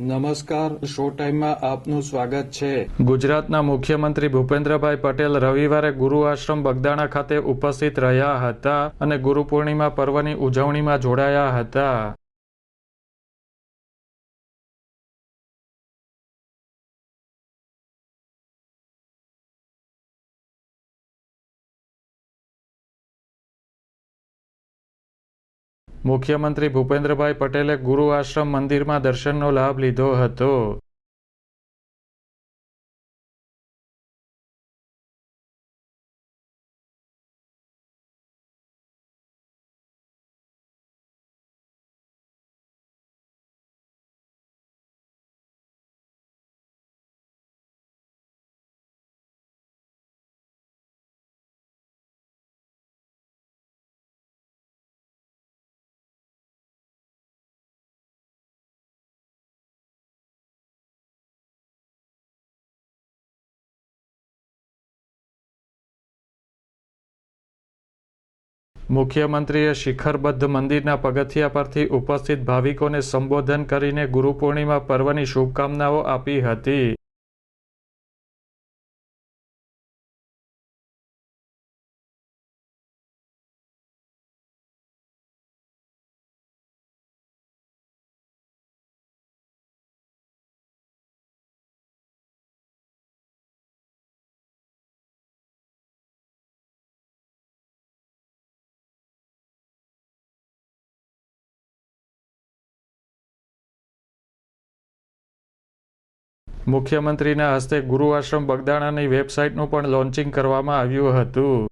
નમસ્કાર, શો ટાઈમમાં આપનું સ્વાગત છે. ગુજરાતના મુખ્યમંત્રી ભૂપેન્દ્રભાઈ પટેલ રવિવારે ગુરુ આશ્રમ બગદાણા ખાતે ઉપસ્થિત રહ્યા હતા અને ગુરુ પૂર્ણિમા પર્વની ઉજવણીમાં જોડાયા હતા. મુખ્યમંત્રી ભૂપેન્દ્રભાઈ પટેલે ગુરુ આશ્રમ મંદિરમાં દર્શનનો લાભ લીધો હતો. મુખ્યમંત્રીએ શિખરબદ્ધ મંદિરના પગથિયા પરથી ઉપસ્થિત ભાવિકોને સંબોધન કરીને ગુરુ પૂર્ણિમા પર્વની શુભકામનાઓ આપી હતી. મુખ્યમંત્રીના હસ્તે ગુરુ આશ્રમ બગદાણાની વેબસાઇટનું પણ લોન્ચિંગ કરવામાં આવ્યું હતું.